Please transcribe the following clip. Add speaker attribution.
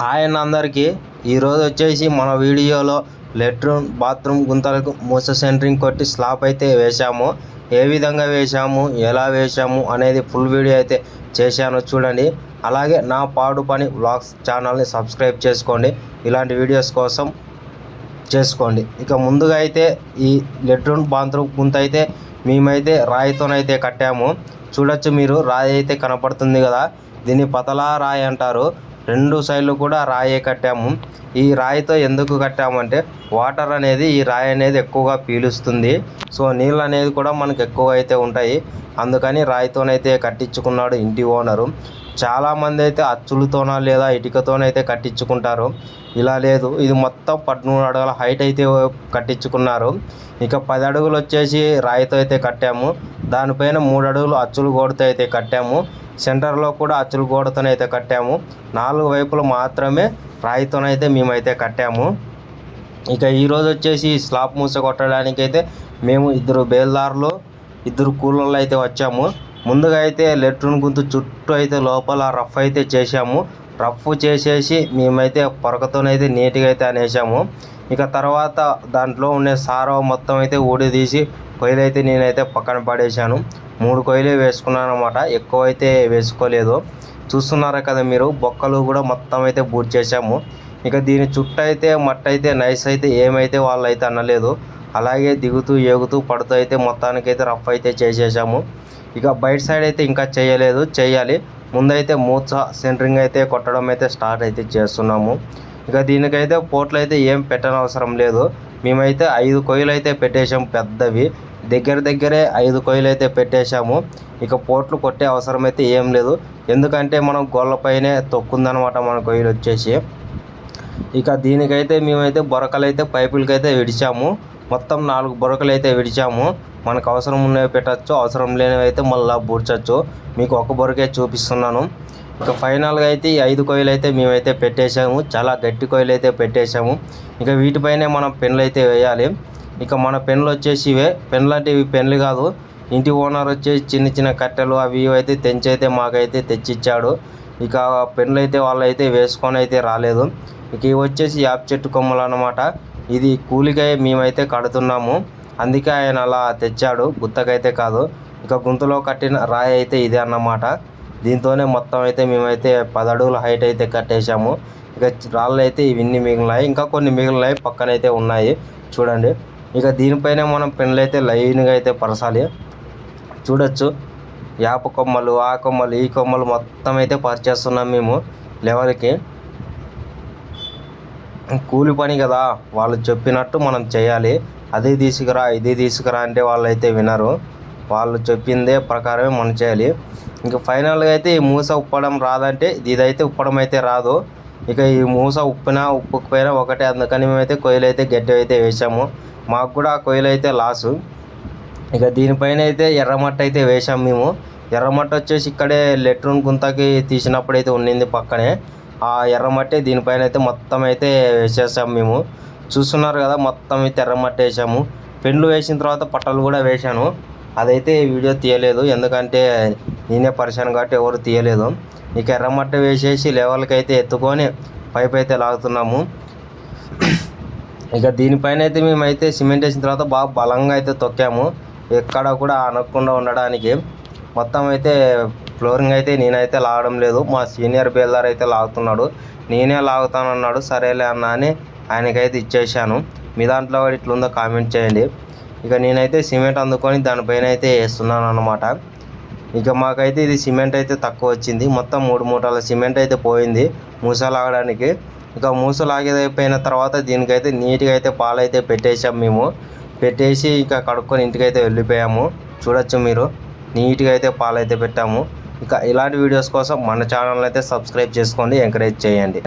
Speaker 1: Hi అండి అందరికీ. ఈరోజు వచ్చేసి మన వీడియోలో లెట్రూమ్ బాత్రూమ్ గుంతలకు మూస సెంటరింగ్ కొట్టి స్లాబ్ అయితే వేశాము. ఏ విధంగా వేశాము ఎలా వేశాము అనేది ఫుల్ వీడియో అయితే చేశాను చూడండి. అలాగే నా పాడు పని వ్లాగ్స్ ఛానల్ని సబ్స్క్రైబ్ చేసుకోండి. ఇలాంటి వీడియోస్ కోసం చేసుకోండి. ఇక ముందుగా అయితే ఈ లెట్రూమ్ బాత్రూమ్ గుంత అయితే మేమైతే రాయితోనైతే కట్టాము. చూడొచ్చు మీరు రాయి అయితే కనపడుతుంది కదా. దీన్ని పతలా రాయి అంటారు. రెండు సైడ్లు కూడా రాయే కట్టాము. ఈ రాయితో ఎందుకు కట్టామంటే వాటర్ అనేది ఈ రాయి అనేది ఎక్కువగా పీలుస్తుంది. సో నీళ్ళు అనేది కూడా మనకు ఎక్కువ అయితే ఉంటాయి. అందుకని రాయితోనైతే కట్టించుకున్నాడు ఇంటి ఓనరు. చాలామంది అయితే అచ్చులతోన లేదా ఇటుకతోనైతే కట్టించుకుంటారు. ఇలా లేదు. ఇది మొత్తం పద్మూడు అడుగుల హైట్ అయితే కట్టించుకున్నారు. ఇక పది అడుగులు వచ్చేసి రాయితో అయితే కట్టాము. దానిపైన మూడు అడుగులు అచ్చులు గోడతో అయితే కట్టాము. సెంటర్లో కూడా అచ్చులు అయితే కట్టాము. నాలుగు వైపులు మాత్రమే రాయితోనైతే మేమైతే కట్టాము. ఇక ఈరోజు వచ్చేసి స్లాబ్ మూస కొట్టడానికి అయితే మేము ఇద్దరు బేల్దారులు ఇద్దరు కూలోళ్ళు అయితే వచ్చాము. ముందుగా అయితే లెట్రిన్ గుంతు చుట్టూ అయితే లోపల రఫ్ అయితే చేసాము రఫ్ చేసేసి మేమైతే పొరకతోనైతే నీట్గా అయితే అనేసాము. ఇక తర్వాత దాంట్లో ఉండే సారవ మొత్తం అయితే ఊడదీసి కొయ్యలు అయితే నేనైతే పక్కన పడేశాను. మూడు కొయ్యలే వేసుకున్నాను అనమాట ఎక్కువ అయితే వేసుకోలేదు. చూస్తున్నారా కదా మీరు బొక్కలు కూడా మొత్తం అయితే బూట్ చేసాము ఇక దీని చుట్టూ అయితే మట్ట అయితే నైస్ అయితే ఏమైతే వాళ్ళు అయితే అనలేదు. అలాగే దిగుతూ ఎగుతూ పడుతూ అయితే మొత్తానికైతే రఫ్ అయితే చేసేసాము. ఇక బయట సైడ్ అయితే ఇంకా చేయలేదు. చేయాలి. ముందైతే మూత సెంటరింగ్ అయితే కొట్టడం అయితే స్టార్ట్ అయితే చేస్తున్నాము. ఇక దీనికైతే పోట్లు అయితే ఏం పెట్టనవసరం లేదు. మేమైతే ఐదు కొయ్యలు అయితే పెట్టేశాము పెద్దవి. దగ్గర దగ్గరే ఐదు కొయ్యలు అయితే పెట్టేశాము. ఇక పోట్లు కొట్టే అవసరం అయితే ఏం లేదు. ఎందుకంటే మనం గోళ్ళపైనే తొక్కుందనమాట మన కొయ్యలు వచ్చేసి ఇక దీనికైతే మేమైతే బొరకలు అయితే విడిచాము. మొత్తం నాలుగు బొరకలు అయితే విడిచాము. మనకు అవసరం ఉన్నవి పెట్టచ్చు అవసరం లేనివి అయితే మళ్ళీ బూడ్చచ్చు. మీకు ఒక బొరకే చూపిస్తున్నాను. ఇక ఫైనల్గా అయితే ఈ ఐదు కొయ్యలు అయితే మేమైతే పెట్టేశాము. చాలా గట్టి కొయ్యలు అయితే పెట్టేశాము. ఇక వీటిపైనే మనం పెన్లు అయితే వేయాలి. ఇక మన పెన్లు వచ్చేసి ఇవే. పెన్లు అంటే ఇవి పెన్లు కాదు. ఇంటి ఓనర్ వచ్చేసి చిన్న చిన్న కట్టెలు అవి ఇవి అయితే తెంచి అయితే మాకైతే తెచ్చిచ్చాడు. ఇక పెన్లు అయితే వాళ్ళు అయితే వేసుకొని అయితే రాలేదు. ఇక ఇవి వచ్చేసి యాప్ చెట్టు కొమ్మలు అనమాట ఇది కూలికై మేమైతే కడుతున్నాము. అందుకే ఆయన అలా తెచ్చాడు. గుత్తకైతే కాదు. ఇక గుంతలో కట్టిన రాయి అయితే ఇదే అన్నమాట. దీంతోనే మొత్తం అయితే మేమైతే పది అడుగుల హైట్ అయితే కట్టేశాము. ఇక రాళ్ళు అయితే ఇవన్నీ మిగిలినాయి. ఇంకా కొన్ని మిగిలినాయి. పక్కనైతే ఉన్నాయి. చూడండి. ఇక దీనిపైన మనం పెన్నులు అయితే లైన్గా అయితే పరచాలి. చూడొచ్చు. యాప కొమ్మలు ఆ కొమ్మలు ఈ కొమ్మలు మొత్తం అయితే పరిచేస్తున్నాం మేము. లెవెల్కి. కూలి పని కదా వాళ్ళు చెప్పినట్టు మనం చేయాలి. అదే తీసుకురా ఇది తీసుకురా అంటే వాళ్ళు అయితే వినరు. వాళ్ళు చెప్పిందే ప్రకారమే మనం చేయాలి. ఇంకా ఫైనల్గా అయితే ఈ మూస ఉప్పడం రాదంటే ఇదైతే ఉప్పడం అయితే రాదు. ఇక ఈ మూస ఉప్పినా ఉప్పుకపోయినా ఒకటే. అందుకని మేమైతే కొయ్యలు అయితే గట్టి అయితే వేసాము మాకు కూడా ఆ కొయ్యలు అయితే లాసు. ఇక దీనిపైన అయితే ఎర్రమట్ట అయితే వేసాం మేము. ఎర్రమట్ట వచ్చేసి ఇక్కడే లెట్రూన్ గుంతకి తీసినప్పుడు అయితే ఉండింది పక్కనే. ఆ ఎర్రమట్టి దీనిపైన అయితే మొత్తం అయితే వేసేసాము మేము. చూస్తున్నారు కదా మొత్తం అయితే ఎర్రమట్టి వేసాము. పెండ్లు వేసిన తర్వాత పట్టలు కూడా వేశాను. అదైతే వీడియో తీయలేదు. ఎందుకంటే నేనే పరిశాను కాబట్టి ఎవరు తీయలేదు. ఇక ఎర్రమట్టి వేసేసి లెవెల్కి అయితే ఎత్తుకొని పైప్ అయితే లాగుతున్నాము. ఇక దీనిపైన అయితే మేమైతే సిమెంట్ వేసిన తర్వాత బాగా బలంగా అయితే తొక్కాము. ఎక్కడ కూడా అనకుండా ఉండడానికి. మొత్తం అయితే ఫ్లోరింగ్ అయితే నేనైతే లాగడం లేదు. మా సీనియర్ బేల్దార్ అయితే లాగుతున్నాడు. నేనే లాగుతానన్నాడు. సరేలే అన్న అని ఆయనకైతే ఇచ్చేసాను మీ దాంట్లో కూడా ఇట్లుందో కామెంట్ చేయండి. ఇక నేనైతే సిమెంట్ అందుకొని దానిపైన అయితే వేస్తున్నాను అనమాట ఇక మాకైతే ఇది సిమెంట్ అయితే తక్కువ వచ్చింది. మొత్తం మూడు మూటల సిమెంట్ అయితే పోయింది మూస లాగడానికి. ఇక మూస లాగేదైపోయిన తర్వాత దీనికైతే నీట్గా అయితే పాలైతే అయితే పెట్టేసాం మేము. పెట్టేసి ఇక కడుక్కొని ఇంటికైతే వెళ్ళిపోయాము. చూడొచ్చు మీరు. నీట్గా అయితే పాలైతే పెట్టాము. ఇక ఇలాంటి వీడియోస్ కోసం మన ఛానల్ అయితే సబ్స్క్రైబ్ చేసుకోండి ఎంకరేజ్ చేయండి.